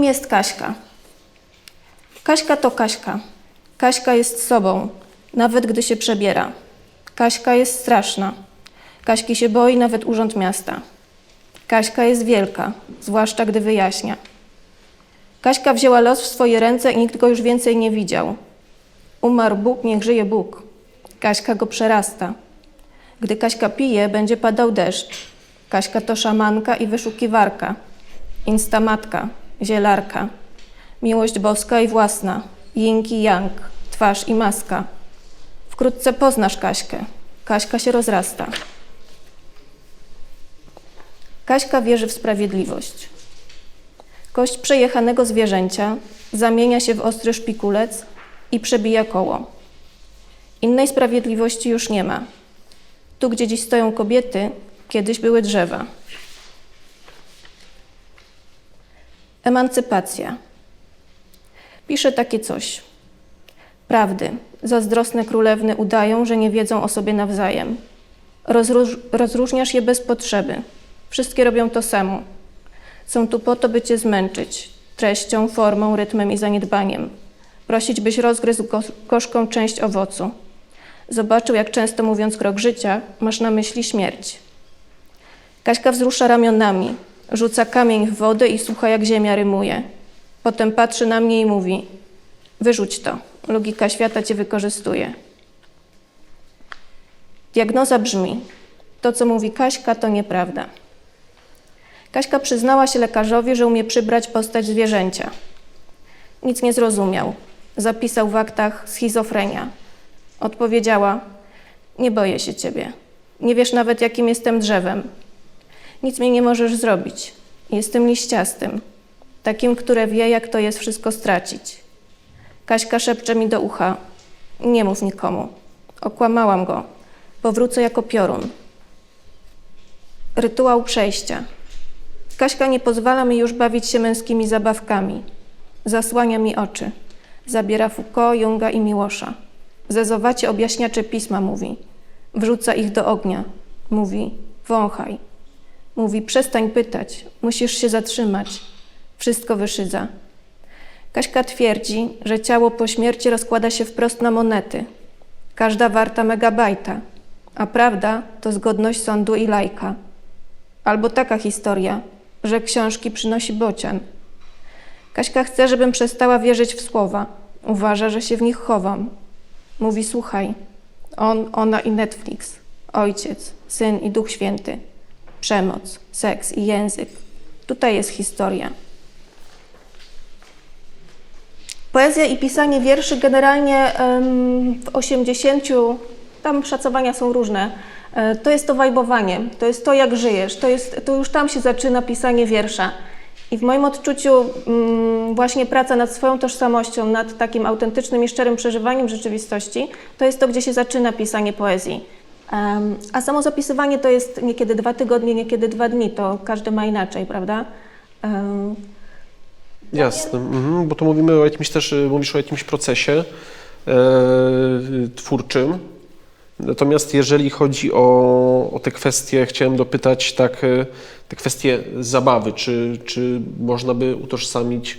Kim jest Kaśka? Kaśka to Kaśka. Kaśka jest sobą, nawet gdy się przebiera. Kaśka jest straszna. Kaśki się boi nawet urząd miasta. Kaśka jest wielka, zwłaszcza gdy wyjaśnia. Kaśka wzięła los w swoje ręce i nikt go już więcej nie widział. Umarł Bóg, niech żyje Bóg. Kaśka go przerasta. Gdy Kaśka pije, będzie padał deszcz. Kaśka to szamanka i wyszukiwarka. Instamatka, zielarka. Miłość boska i własna. Ying i yang, twarz i maska. Wkrótce poznasz Kaśkę. Kaśka się rozrasta. Kaśka wierzy w sprawiedliwość. Kość przejechanego zwierzęcia zamienia się w ostry szpikulec i przebija koło. Innej sprawiedliwości już nie ma. Tu, gdzie dziś stoją kobiety, kiedyś były drzewa. Emancypacja. Pisze takie coś. Prawdy. Zazdrosne królewny udają, że nie wiedzą o sobie nawzajem. Rozróż, rozróżniasz je bez potrzeby. Wszystkie robią to samo. Są tu po to, by cię zmęczyć. Treścią, formą, rytmem i zaniedbaniem. Prosić, byś rozgryzł go, gorzką część owocu. Zobaczył, jak często mówiąc krok życia, masz na myśli śmierć. Kaśka wzrusza ramionami, rzuca kamień w wodę i słucha, jak ziemia rymuje. Potem patrzy na mnie i mówi: Wyrzuć to, logika świata cię wykorzystuje. Diagnoza brzmi: To, co mówi Kaśka, to nieprawda. Kaśka przyznała się lekarzowi, że umie przybrać postać zwierzęcia. Nic nie zrozumiał. Zapisał w aktach schizofrenia. Odpowiedziała: Nie boję się ciebie. Nie wiesz nawet, jakim jestem drzewem. Nic mi nie możesz zrobić. Jestem liściastym, takim, które wie, jak to jest wszystko stracić. Kaśka szepcze mi do ucha: Nie mów nikomu. Okłamałam go. Powrócę jako piorun. Rytuał przejścia. Kaśka nie pozwala mi już bawić się męskimi zabawkami. Zasłania mi oczy. Zabiera Foucault, Junga i Miłosza. Zezowacie objaśniacze pisma, mówi. Wrzuca ich do ognia. Mówi, wąchaj. Mówi, przestań pytać, musisz się zatrzymać. Wszystko wyszydza. Kaśka twierdzi, że ciało po śmierci rozkłada się wprost na monety. Każda warta megabajta, a prawda to zgodność sądu i lajka. Albo taka historia, że książki przynosi bocian. Kaśka chce, żebym przestała wierzyć w słowa. Uważa, że się w nich chowam. Mówi, słuchaj, on, ona i Netflix, ojciec, syn i duch święty, przemoc, seks i język. Tutaj jest historia. Poezja i pisanie wierszy generalnie w 80, tam szacowania są różne, e, to jest to wajbowanie, to jest to jak żyjesz, to, jest, to już tam się zaczyna pisanie wiersza. I w moim odczuciu mm, właśnie praca nad swoją tożsamością, nad takim autentycznym i szczerym przeżywaniem rzeczywistości, to jest to, gdzie się zaczyna pisanie poezji. A samo zapisywanie to jest niekiedy dwa tygodnie, niekiedy dwa dni, to każdy ma inaczej, prawda? Jasne, mhm, bo tu mówimy o jakimś też, y, mówisz o jakimś procesie e, twórczym. Natomiast jeżeli chodzi o, o te kwestie, chciałem dopytać tak, e, te kwestie zabawy, czy, czy można by utożsamić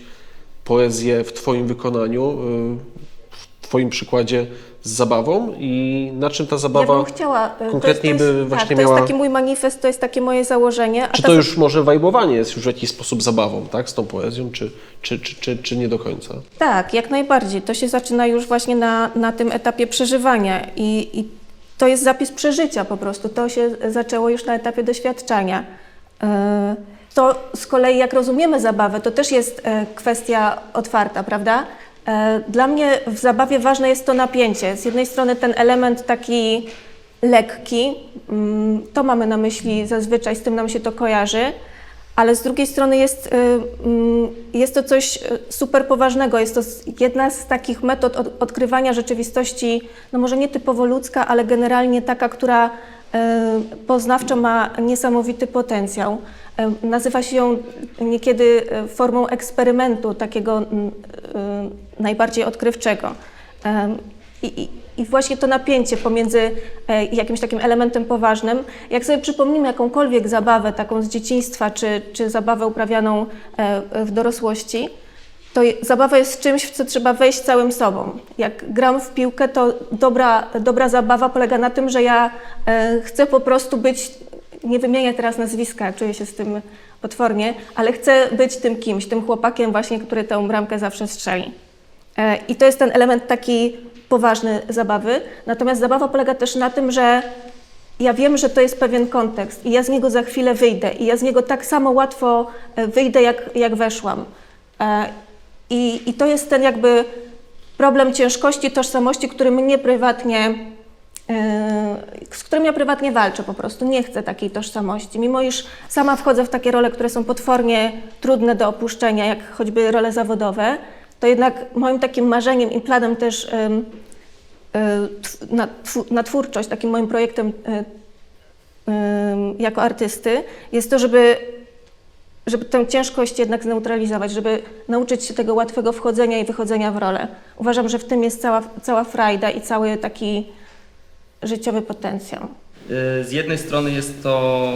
poezję w Twoim wykonaniu, e, w Twoim przykładzie z zabawą i na czym ta zabawa... Ja bym chciała. to konkretnie jest, to jest, by właśnie tak, to miała- jest taki mój manifest, to jest takie moje założenie. Czy to już może wajbowanie jest już w jakiś sposób zabawą, tak, z tą poezją, czy, czy, czy, czy, czy nie do końca? Tak, jak najbardziej. To się zaczyna już właśnie na, na tym etapie przeżywania i, i to jest zapis przeżycia po prostu. To się zaczęło już na etapie doświadczania. E, To z kolei, jak rozumiemy zabawę, to też jest e, kwestia otwarta, prawda? E, Dla mnie w zabawie ważne jest to napięcie. Z jednej strony ten element taki lekki, mm, to mamy na myśli zazwyczaj, z tym nam się to kojarzy, ale z drugiej strony jest, y, mm, jest to coś y, super poważnego. Jest to jedna z takich metod od, odkrywania rzeczywistości, no może nie typowo ludzka, ale generalnie taka, która poznawczo ma niesamowity potencjał. Y, Nazywa się ją niekiedy y, formą eksperymentu, takiego mm, najbardziej odkrywczego. I, i właśnie to napięcie pomiędzy e, jakimś takim elementem poważnym. Jak sobie przypomnimy jakąkolwiek zabawę taką z dzieciństwa, czy, czy zabawę uprawianą e, w dorosłości, to zabawa jest czymś, w co trzeba wejść całym sobą. Jak gram w piłkę, to dobra, dobra zabawa polega na tym, że ja e, chcę po prostu być, nie wymienię teraz nazwiska, czuję się z tym potwornie, ale chcę być tym kimś, tym chłopakiem właśnie, który tę bramkę zawsze strzeli. E, I to jest ten element taki poważny zabawy. Natomiast zabawa polega też na tym, że ja wiem, że to jest pewien kontekst i ja z niego za chwilę wyjdę i ja z niego tak samo łatwo e, wyjdę, jak, jak weszłam. I, I to jest ten jakby problem ciężkości tożsamości, który mnie prywatnie, e, z którym ja prywatnie walczę po prostu. Nie chcę takiej tożsamości. Mimo iż sama wchodzę w takie role, które są potwornie trudne do opuszczenia, jak choćby role zawodowe, to jednak moim takim marzeniem i planem też tw- na, na twórczość, takim moim projektem e, em, jako artysty, jest to, żeby, żeby tę ciężkość jednak zneutralizować, żeby nauczyć się tego łatwego wchodzenia i wychodzenia w rolę. Uważam, że w tym jest cała, cała frajda i cały taki życiowy potencjał. Y, Z jednej strony jest to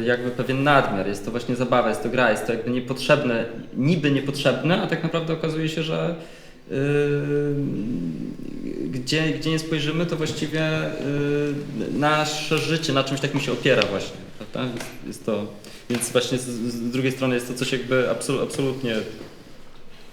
y, jakby pewien nadmiar, jest to właśnie zabawa, jest to gra, jest to jakby niepotrzebne, niby niepotrzebne, a tak naprawdę okazuje się, że y, gdzie, gdzie nie spojrzymy, to właściwie nasze życie na czymś takim się opiera właśnie, prawda? Jest, jest to, więc właśnie z, z drugiej strony jest to coś jakby absol, absolutnie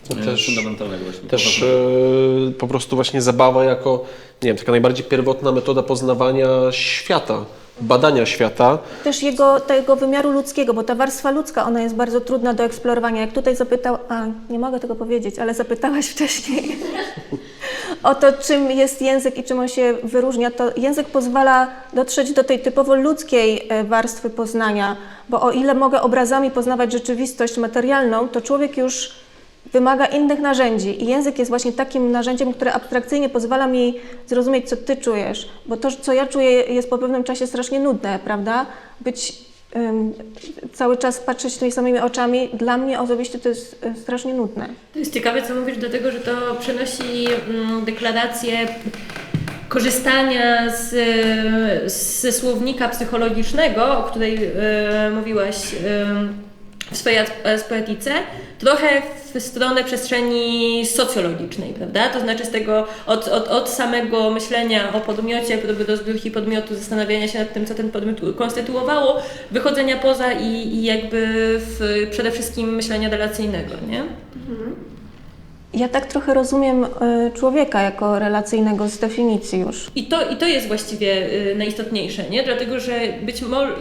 No y, też- fundamentalnego właśnie. Też e, po prostu właśnie zabawa jako, nie wiem, taka najbardziej pierwotna metoda poznawania świata, badania świata. Też jego, tego wymiaru ludzkiego, bo ta warstwa ludzka, ona jest bardzo trudna do eksplorowania. Jak tutaj zapytał, a nie mogę tego powiedzieć, ale zapytałaś wcześniej o to, czym jest język i czym on się wyróżnia, to język pozwala dotrzeć do tej typowo ludzkiej e, warstwy poznania, bo o ile mogę obrazami poznawać rzeczywistość materialną, to człowiek już wymaga innych narzędzi i język jest właśnie takim narzędziem, które abstrakcyjnie pozwala mi zrozumieć, co ty czujesz, bo to, co ja czuję, jest po pewnym czasie strasznie nudne, prawda? Być cały czas patrzeć tymi samymi oczami, dla mnie osobiście to jest y, strasznie nudne. To jest ciekawe, co mówisz, dlatego że to przenosi mm, deklarację korzystania z, ze słownika psychologicznego, o której e, mówiłaś e, w swojej poetyce, trochę w stronę przestrzeni socjologicznej, prawda? To znaczy z tego, od, od, od samego myślenia o podmiocie, próby rozbiórki podmiotu, zastanawiania się nad tym, co ten podmiot konstytuowało, wychodzenia poza i, i jakby w, przede wszystkim myślenia relacyjnego, nie? Ja tak trochę rozumiem y, człowieka jako relacyjnego z definicji już. I to, I to jest właściwie y, najistotniejsze, nie? Dlatego, że być może,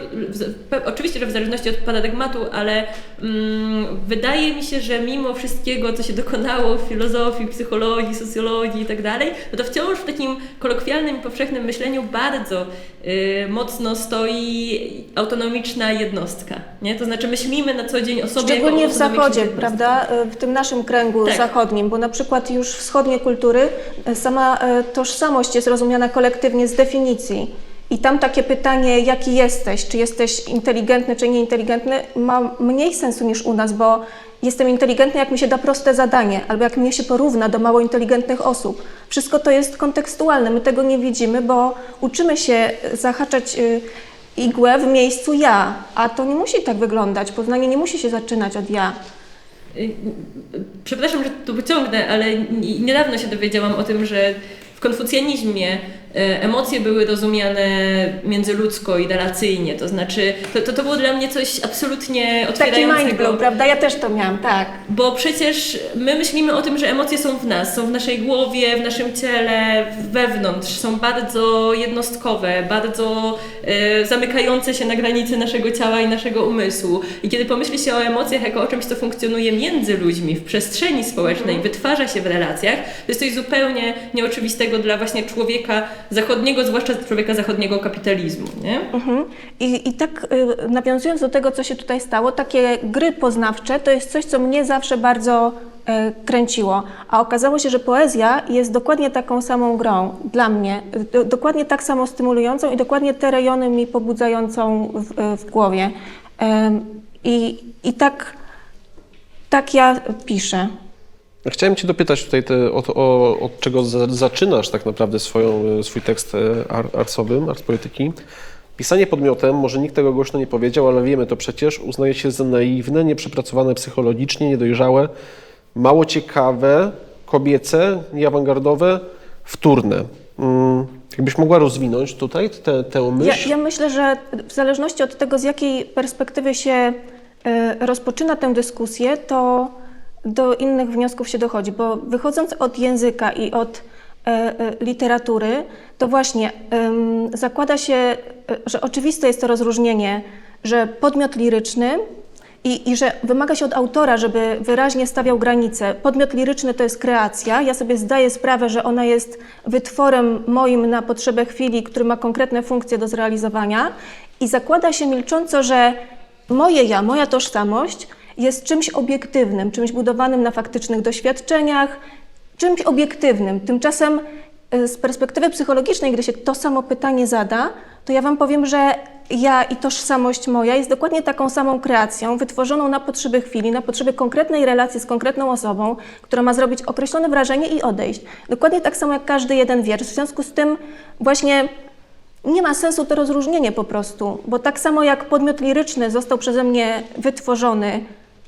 oczywiście, że w zależności od paradygmatu, ale mm, wydaje mi się, że mimo wszystkiego, co się dokonało w filozofii, psychologii, socjologii i tak dalej, no to wciąż w takim kolokwialnym i powszechnym myśleniu bardzo y, mocno stoi autonomiczna jednostka, nie? To znaczy myślimy na co dzień o sobie Szczególnie w Zachodzie, prawda? W tym naszym kręgu Tak. zachodnim, bo na przykład już wschodnie kultury, y, sama y, tożsamość jest rozumiana kolektywnie z definicji. I tam takie pytanie, jaki jesteś, czy jesteś inteligentny, czy nieinteligentny, ma mniej sensu niż u nas, bo jestem inteligentny, jak mi się da proste zadanie, albo jak mnie się porówna do mało inteligentnych osób. Wszystko to jest kontekstualne, my tego nie widzimy, bo uczymy się zahaczać y, igłę w miejscu ja, a to nie musi tak wyglądać. Poznanie nie musi się zaczynać od ja. Y, Przepraszam, że tu wyciągnę, ale niedawno się dowiedziałam o tym, że w konfucjanizmie emocje były rozumiane międzyludzko i relacyjnie. To znaczy, to, to, to było dla mnie coś absolutnie Taki otwierającego. mindblow, prawda? Ja też to miałam, tak. Bo przecież my myślimy o tym, że emocje są w nas, są w naszej głowie, w naszym ciele, wewnątrz, są bardzo jednostkowe, bardzo e, zamykające się na granicy naszego ciała i naszego umysłu. I kiedy pomyśli się o emocjach jako o czymś, co funkcjonuje między ludźmi, w przestrzeni społecznej, wytwarza się w relacjach, to jest coś zupełnie nieoczywistego dla właśnie człowieka zachodniego, zwłaszcza człowieka zachodniego kapitalizmu, nie? Mhm. I, I tak y, nawiązując do tego, co się tutaj stało, takie gry poznawcze to jest coś, co mnie zawsze bardzo e, kręciło. A okazało się, że poezja jest dokładnie taką samą grą dla mnie, do, dokładnie tak samo stymulującą i dokładnie te rejony mi pobudzającą w, e, w głowie. I, i tak, tak ja piszę. Chciałem Cię dopytać tutaj te, o, o, od czego za, zaczynasz tak naprawdę swoją, swój tekst e, ar, arsowy, ars polityki. Pisanie podmiotem, może nikt tego głośno nie powiedział, ale wiemy to przecież, uznaje się za naiwne, nieprzepracowane psychologicznie, niedojrzałe, mało ciekawe, kobiece, nieawangardowe, wtórne. Mm, jakbyś mogła rozwinąć tutaj tę, tę Ja, myśl? ja myślę, że w zależności od tego, z jakiej perspektywy się e, rozpoczyna tę dyskusję, to do innych wniosków się dochodzi, bo wychodząc od języka i od e, e, literatury, to właśnie zakłada się, e, że oczywiste jest to rozróżnienie, że podmiot liryczny i, I że wymaga się od autora, żeby wyraźnie stawiał granice. Podmiot liryczny to jest kreacja. Ja sobie zdaję sprawę, że ona jest wytworem moim na potrzebę chwili, który ma konkretne funkcje do zrealizowania. I zakłada się milcząco, że moje ja, moja tożsamość jest czymś obiektywnym, czymś budowanym na faktycznych doświadczeniach, czymś obiektywnym. Tymczasem y, z perspektywy psychologicznej, gdy się to samo pytanie zada, to ja Wam powiem, że ja i tożsamość moja jest dokładnie taką samą kreacją, wytworzoną na potrzeby chwili, na potrzeby konkretnej relacji z konkretną osobą, która ma zrobić określone wrażenie i odejść. Dokładnie tak samo jak każdy jeden wiersz. W związku z tym właśnie nie ma sensu to rozróżnienie po prostu, bo tak samo jak podmiot liryczny został przeze mnie wytworzony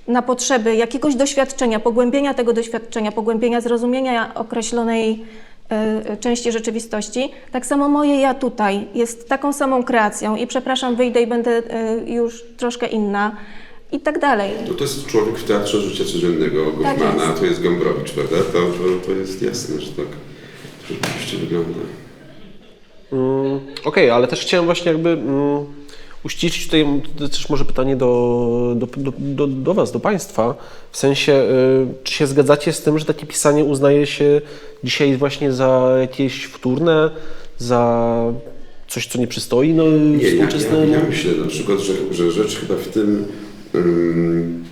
na potrzeby jakiegoś doświadczenia, pogłębienia tego doświadczenia, pogłębienia zrozumienia określonej e, części rzeczywistości, tak samo moje ja tutaj jest taką samą kreacją i przepraszam, wyjdę i będę e, już troszkę inna i tak dalej. No to jest człowiek w teatrze życia codziennego Goffmana, jest. to jest Gombrowicz, prawda? To, to, to jest jasne, że tak rzeczywiście wygląda. Mm, Okej, ale też chciałem właśnie jakby mm, uściślić tutaj też może pytanie do, do, do, do, Was, do Państwa, w sensie, y, czy się zgadzacie z tym, że takie pisanie uznaje się dzisiaj właśnie za jakieś wtórne, za coś, co nie przystoi no, Nie, ja, ja, współczesnemu? ja myślę na przykład, że, że rzecz chyba w tym ym,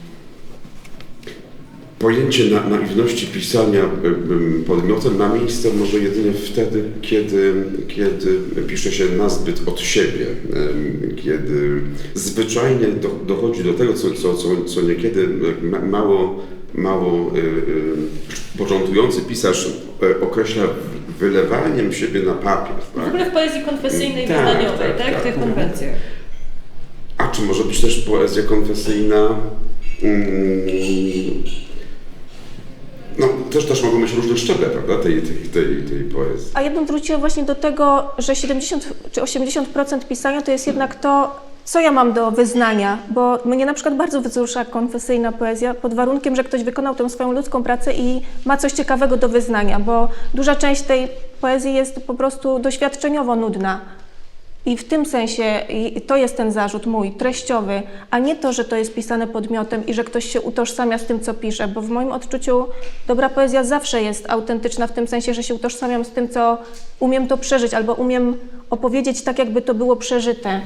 pojęcie na, naiwności pisania ym, podmiotem ma miejsce może jedynie wtedy, kiedy, kiedy pisze się nazbyt od siebie, kiedy zwyczajnie do, dochodzi do tego, co, co, co, co niekiedy ma, mało, mało y, y, początkujący pisarz określa wylewaniem siebie na papier. W Tak? ogóle w poezji konfesyjnej, Tak, wyznaniowej, tak, tak? tak. W tych konwencjach. A czy może być też poezja konfesyjna? Mm, no, też, też mogą być różne szczeble, prawda, tej, tej, tej, tej poezji. A ja bym wróciła właśnie do tego, że 70 czy 80% pisania to jest jednak to, co ja mam do wyznania, bo mnie na przykład bardzo wzrusza konfesyjna poezja pod warunkiem, że ktoś wykonał tę swoją ludzką pracę i ma coś ciekawego do wyznania, bo duża część tej poezji jest po prostu doświadczeniowo nudna. I w tym sensie to jest ten zarzut mój, treściowy, a nie to, że to jest pisane podmiotem i że ktoś się utożsamia z tym, co pisze, bo w moim odczuciu dobra poezja zawsze jest autentyczna w tym sensie, że się utożsamiam z tym, co umiem to przeżyć, albo umiem opowiedzieć tak, jakby to było przeżyte.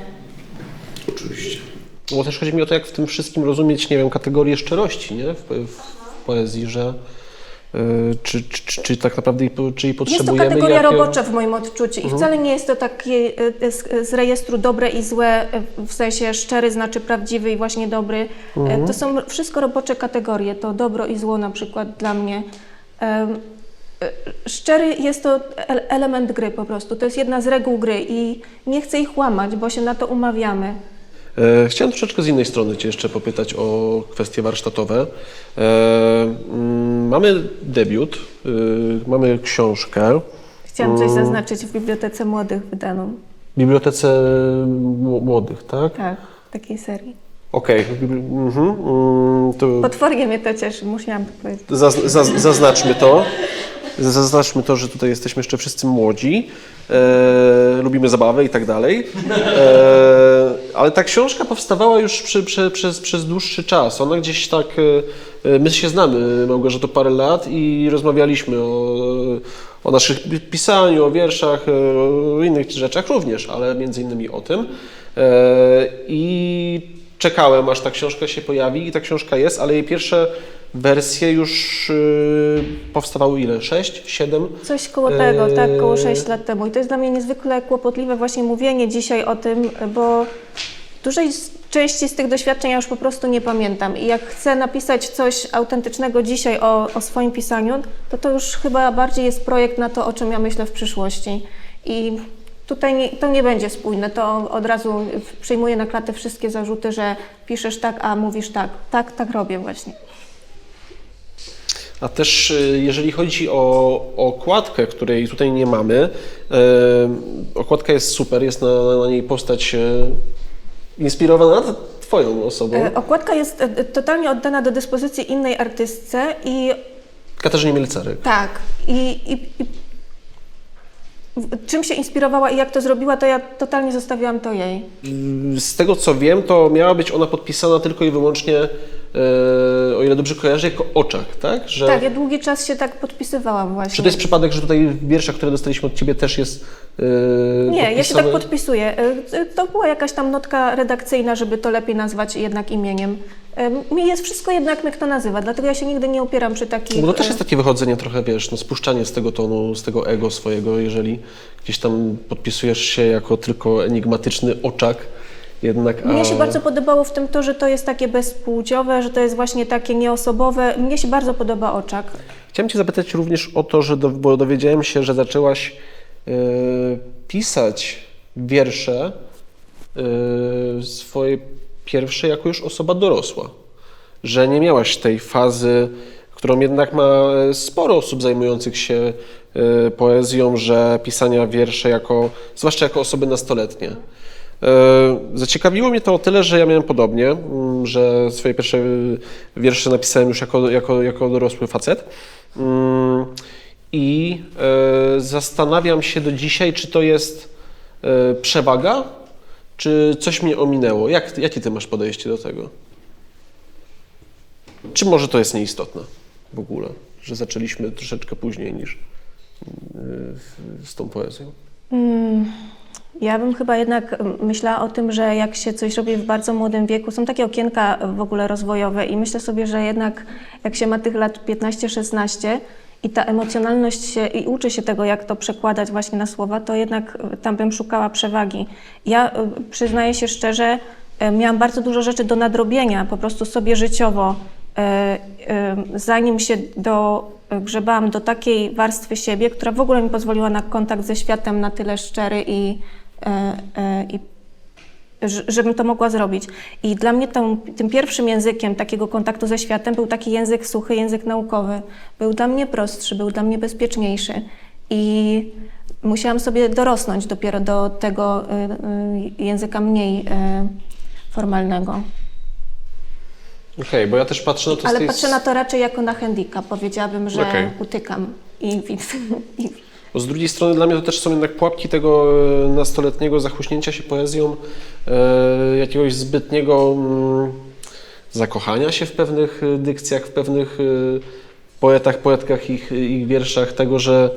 Oczywiście. Bo też chodzi mi o to, jak w tym wszystkim rozumieć, nie wiem, kategorię szczerości, nie? W, w poezji, że czy, czy, czy, czy tak naprawdę czy jej Jest to potrzebujemy? kategoria jak robocza w moim odczuciu i wcale nie jest to takie y, z, z rejestru dobre i złe, y, w sensie szczery znaczy prawdziwy i właśnie dobry. Y, To są wszystko robocze kategorie, to dobro i zło na przykład dla mnie. Y, Szczery jest to el- element gry po prostu, to jest jedna z reguł gry i nie chcę ich łamać, bo się na to umawiamy. E, Chciałem troszeczkę z innej strony Cię jeszcze popytać o kwestie warsztatowe. E, mm, Mamy debiut, y, mamy książkę Chciałam coś zaznaczyć w Bibliotece Młodych wydaną, w Bibliotece Mł- Młodych, tak? tak, takiej serii. Okej, bibli- mhm, mm, to Potwornie mnie to cieszy, musiałam to powiedzieć. zaz, zaz, zaznaczmy to. Zaznaczmy to, że tutaj jesteśmy jeszcze wszyscy młodzi, e, lubimy zabawę i tak dalej. E, ale ta książka powstawała już przy, przy, przez, przez dłuższy czas. Ona gdzieś tak. E, e, my się znamy, Małgorzato, parę lat i rozmawialiśmy o, o naszych pisaniu, o wierszach, e, o innych rzeczach również, ale między innymi o tym. E, I czekałem, aż ta książka się pojawi i ta książka jest, ale jej pierwsze wersje już yy, powstawały ile? 6, 7? Coś koło tego, tak, koło Eee. 6 lat temu. I to jest dla mnie niezwykle kłopotliwe właśnie mówienie dzisiaj o tym, bo dużej części z tych doświadczeń ja już po prostu nie pamiętam. I jak chcę napisać coś autentycznego dzisiaj o, o swoim pisaniu, to to już chyba bardziej jest projekt na to, o czym ja myślę w przyszłości. I tutaj nie, to nie będzie spójne. To od razu przyjmuję na klatę wszystkie zarzuty, że piszesz tak, a mówisz tak. Tak, tak robię właśnie. A też y, jeżeli chodzi o okładkę, której tutaj nie mamy, e, okładka jest super, jest na, na niej postać e, inspirowana Twoją osobą, E, Okładka jest e, totalnie oddana do dyspozycji innej artystce i Katarzynie Mielcarek. tak, i, i, i czym się inspirowała i jak to zrobiła, to ja totalnie zostawiłam to jej. Z tego co wiem, to miała być ona podpisana tylko i wyłącznie, e, o ile dobrze kojarzę, jako oczak, tak? Że, Tak, ja długi czas się tak podpisywałam właśnie. Czy to jest przypadek, że tutaj w wierszach, które dostaliśmy od Ciebie też jest e, Nie, ja się tak podpisane? podpisuję. E, To była jakaś tam notka redakcyjna, żeby to lepiej nazwać jednak imieniem. Mi jest wszystko jednak, jak to nazywa, dlatego ja się nigdy nie opieram przy takich... Bo to też jest takie wychodzenie trochę, wiesz, no spuszczanie z tego tonu, z tego ego swojego, jeżeli gdzieś tam podpisujesz się jako tylko enigmatyczny oczak, jednak... A... Mnie się bardzo podobało w tym to, że to jest takie bezpłciowe, że to jest właśnie takie nieosobowe. Mnie się bardzo podoba oczak. Chciałem Cię zapytać również o to, że do, bo dowiedziałem się, że zaczęłaś e, pisać wiersze e, swoje pierwsze jako już osoba dorosła. Że nie miałaś tej fazy, którą jednak ma e, sporo osób zajmujących się e, poezją, że pisania wiersze jako, zwłaszcza jako osoby nastoletnie. E, Zaciekawiło mnie to o tyle, że ja miałem podobnie, mm, że swoje pierwsze wiersze napisałem już jako, jako, jako dorosły facet. Mm, I zastanawiam się do dzisiaj, czy to jest przewaga, czy coś mnie ominęło. Jak, jakie ty masz podejście do tego? Czy może to jest nieistotne w ogóle, że zaczęliśmy troszeczkę później niż e, z tą poezją? Ja bym chyba jednak mm, myślała o tym, że jak się coś robi w bardzo młodym wieku, są takie okienka w ogóle rozwojowe i myślę sobie, że jednak jak się ma tych lat 15-16 i ta emocjonalność się, i uczy się tego, jak to przekładać właśnie na słowa, to jednak y, tam bym szukała przewagi. Ja y, przyznaję się szczerze, y, miałam bardzo dużo rzeczy do nadrobienia, po prostu sobie życiowo, zanim się do, grzebałam do takiej warstwy siebie, która w ogóle mi pozwoliła na kontakt ze światem na tyle szczery i, e, e, i żebym to mogła zrobić. I dla mnie tą, tym pierwszym językiem takiego kontaktu ze światem był taki język suchy, język naukowy. Był dla mnie prostszy, był dla mnie bezpieczniejszy. I musiałam sobie dorosnąć dopiero do tego y, y, języka mniej y, formalnego. Okej, bo ja też patrzę na to Ale tej... patrzę na to raczej jako na handicap. Powiedziałabym, że Okej. utykam. I, i, i, Bo z drugiej strony dla mnie to też są jednak pułapki tego e, nastoletniego zachłyśnięcia się poezją, e, jakiegoś zbytniego mm, zakochania się w pewnych e, dykcjach, w pewnych poetach, poetkach, ich, ich wierszach, tego, że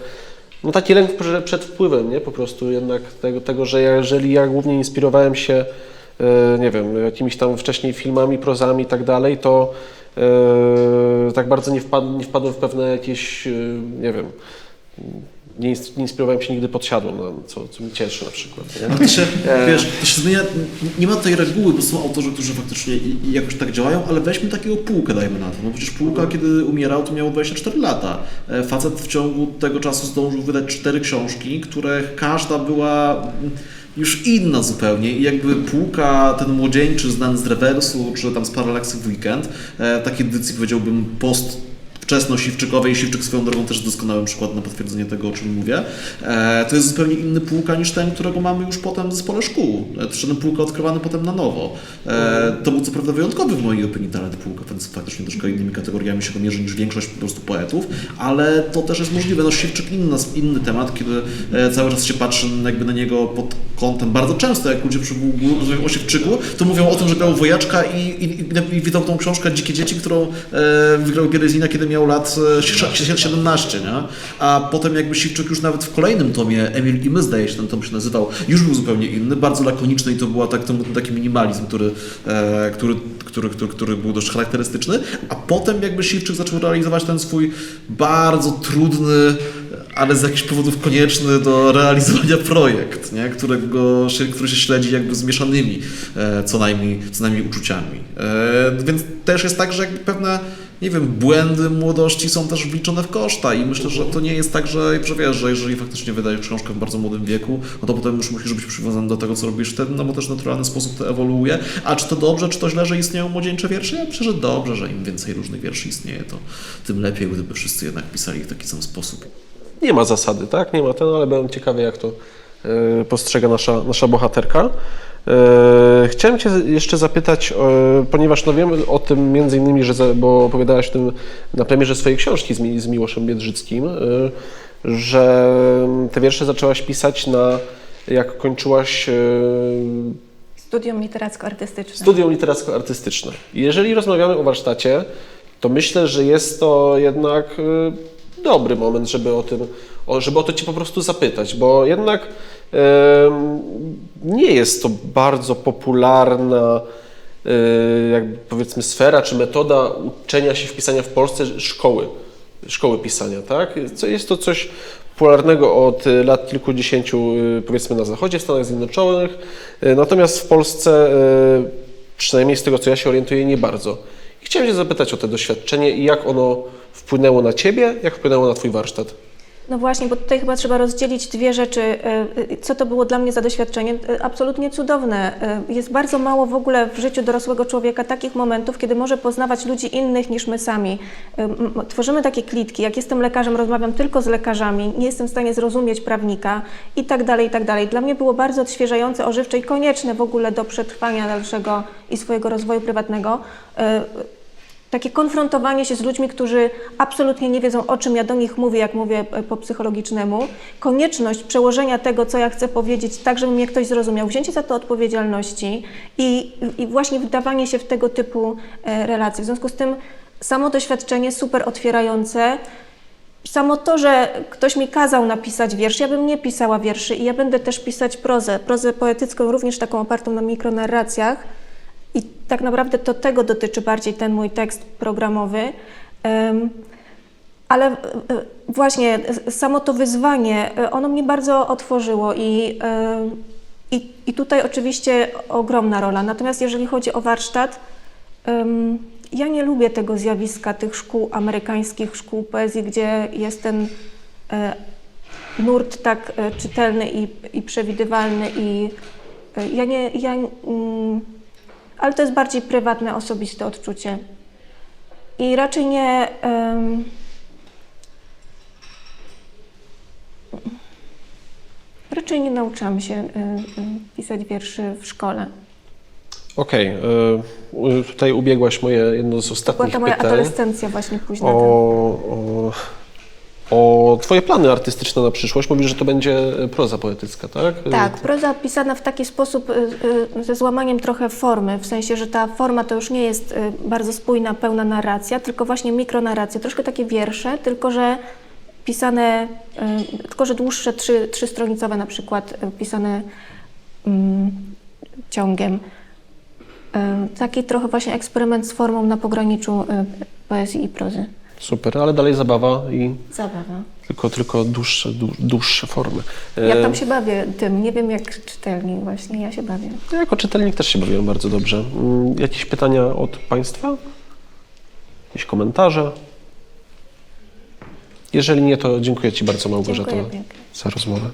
no taki lęk przed, wpływem, nie? Po prostu jednak tego, tego, że ja, jeżeli ja głównie inspirowałem się, nie wiem, jakimiś tam wcześniej filmami, prozami i tak dalej, to tak bardzo nie, wpad, nie wpadłem w pewne jakieś, nie wiem, nie, nie inspirowałem się nigdy podsiadłem, no, co, co mi cieszy na przykład. Nie? To się, wiesz, to się zmienia, nie ma tej reguły, bo są autorzy, którzy faktycznie jakoś tak działają, ale weźmy takiego Półkę, dajmy na to. No przecież Półka, kiedy umierał, to miał 24 lata. E, Facet w ciągu tego czasu zdążył wydać cztery książki, które każda była już inna zupełnie i jakby Półka, ten młodzieńczy znany z rewersu, czy tam z Paralaksy w weekend, e, takiej edycji powiedziałbym post wczesno-siwczykowej. Siwczyk swoją drogą też doskonałym przykład na potwierdzenie tego, o czym mówię. E, to jest zupełnie inny Półka niż ten, którego mamy już potem w zespole szkół. E, to ten Półka odkrywany potem na nowo. E, to był co prawda wyjątkowy w mojej opinii talent Półka, więc faktycznie troszkę innymi kategoriami się mierzy niż większość po prostu poetów, ale to też jest możliwe. No Siwczyk inny, inny temat, kiedy cały czas się patrzy jakby na niego pod kątem bardzo często, jak ludzie mówią o Siwczyku, to mówią o tym, że grał wojaczka i, i, i, i wydał tą książkę Dzikie Dzieci, którą e, wygrał Bierezina, kiedy miał lat e, sie- 17, nie? A potem jakby Siwczyk już nawet w kolejnym tomie, Emil i my zdaje się, ten tom się nazywał, już był zupełnie inny, bardzo lakoniczny i to był tak, był taki minimalizm, który, e, który, który, który, który był dość charakterystyczny, a potem jakby Siwczyk zaczął realizować ten swój bardzo trudny, ale z jakichś powodów konieczny do realizowania projekt, nie? Którego, się- który się śledzi jakby z mieszanymi e, co najmniej, co najmniej uczuciami. E, więc też jest tak, że jakby pewne nie wiem, błędy młodości są też wliczone w koszta i myślę, że to nie jest tak, że, że wiesz, że jeżeli faktycznie wydajesz książkę w bardzo młodym wieku, no to potem już musisz być przywiązany do tego, co robisz wtedy, no bo też w naturalny sposób to ewoluuje. A czy to dobrze, czy to źle, że istnieją młodzieńcze wiersze? Ja myślę, że dobrze, że im więcej różnych wierszy istnieje, to tym lepiej, gdyby wszyscy jednak pisali w taki sam sposób. Nie ma zasady, tak? Nie ma ten, ale byłem ciekawy, jak to e, postrzega nasza, nasza bohaterka. E, Chciałem Cię jeszcze zapytać, e, ponieważ no wiem o tym między innymi, że za, bo opowiadałaś o tym na premierze swojej książki z, z Miłoszem Biedrzyckim, e, że te wiersze zaczęłaś pisać na, jak kończyłaś Studium literacko-artystyczne. studium literacko-artystyczne. Jeżeli rozmawiamy o warsztacie, to myślę, że jest to jednak dobry moment, żeby o tym, żeby o to Cię po prostu zapytać, bo jednak nie jest to bardzo popularna y, jakby powiedzmy sfera czy metoda uczenia się wpisania w Polsce szkoły, szkoły pisania, tak? Co- Jest to coś popularnego od y, lat kilkudziesięciu y, powiedzmy na zachodzie, w Stanach Zjednoczonych, natomiast w Polsce przynajmniej z tego co ja się orientuję nie bardzo. I chciałem Cię zapytać o to doświadczenie i jak ono wpłynęło na Ciebie, jak wpłynęło na Twój warsztat. No właśnie, bo tutaj chyba trzeba rozdzielić dwie rzeczy. E, e, Co to było dla mnie za doświadczenie? E, Absolutnie cudowne. Jest bardzo mało w ogóle w życiu dorosłego człowieka takich momentów, kiedy może poznawać ludzi innych niż my sami. Tworzymy takie klitki. Jak jestem lekarzem, rozmawiam tylko z lekarzami, nie jestem w stanie zrozumieć prawnika i tak dalej, i tak dalej. Dla mnie było bardzo odświeżające, ożywcze i konieczne w ogóle do przetrwania dalszego i swojego rozwoju prywatnego. Takie konfrontowanie się z ludźmi, którzy absolutnie nie wiedzą, o czym ja do nich mówię, jak mówię e, po psychologicznemu, konieczność przełożenia tego, co ja chcę powiedzieć, tak, żeby mnie ktoś zrozumiał, wzięcie za to odpowiedzialności i, i właśnie wdawanie się w tego typu e, relacje. W związku z tym samo doświadczenie super otwierające. Samo to, że ktoś mi kazał napisać wiersz, ja bym nie pisała wierszy i ja będę też pisać prozę, prozę poetycką, również taką opartą na mikronarracjach. I tak naprawdę to tego dotyczy bardziej ten mój tekst programowy. Ale e, właśnie samo to wyzwanie, e, ono mnie bardzo otworzyło i, e, i, i tutaj oczywiście ogromna rola. Natomiast jeżeli chodzi o warsztat, ja nie lubię tego zjawiska tych szkół amerykańskich, szkół poezji, gdzie jest ten nurt tak czytelny i, i przewidywalny i ja nie, ja, mm, ale to jest bardziej prywatne, osobiste odczucie. I raczej nie. em, raczej nie nauczyłam się y, y, pisać wierszy w szkole. Okej, y, y, tutaj ubiegłaś moje jedno z Była ostatnich to moja pytań. adolescencja właśnie późna. o, o, o Twoje plany artystyczne na przyszłość. Mówisz, że to będzie proza poetycka, tak? Tak, proza pisana w taki sposób y, y, ze złamaniem trochę formy, w sensie, że ta forma to już nie jest bardzo spójna, pełna narracja, tylko właśnie mikronarracja, troszkę takie wiersze, tylko że pisane, tylko że dłuższe, trzy, trzystronicowe na przykład, pisane mm, ciągiem. Taki trochę właśnie eksperyment z formą na pograniczu poezji i prozy. Super, ale dalej zabawa i Zabawa. tylko, tylko dłuższe, dłu- dłuższe formy. Ja E, tam się bawię tym, nie wiem jak czytelnik właśnie, ja się bawię. Ja jako czytelnik też się bawiłem bardzo dobrze. Mm, Jakieś pytania od Państwa? Jakieś komentarze? Jeżeli nie, to dziękuję Ci bardzo Małgorzata za rozmowę.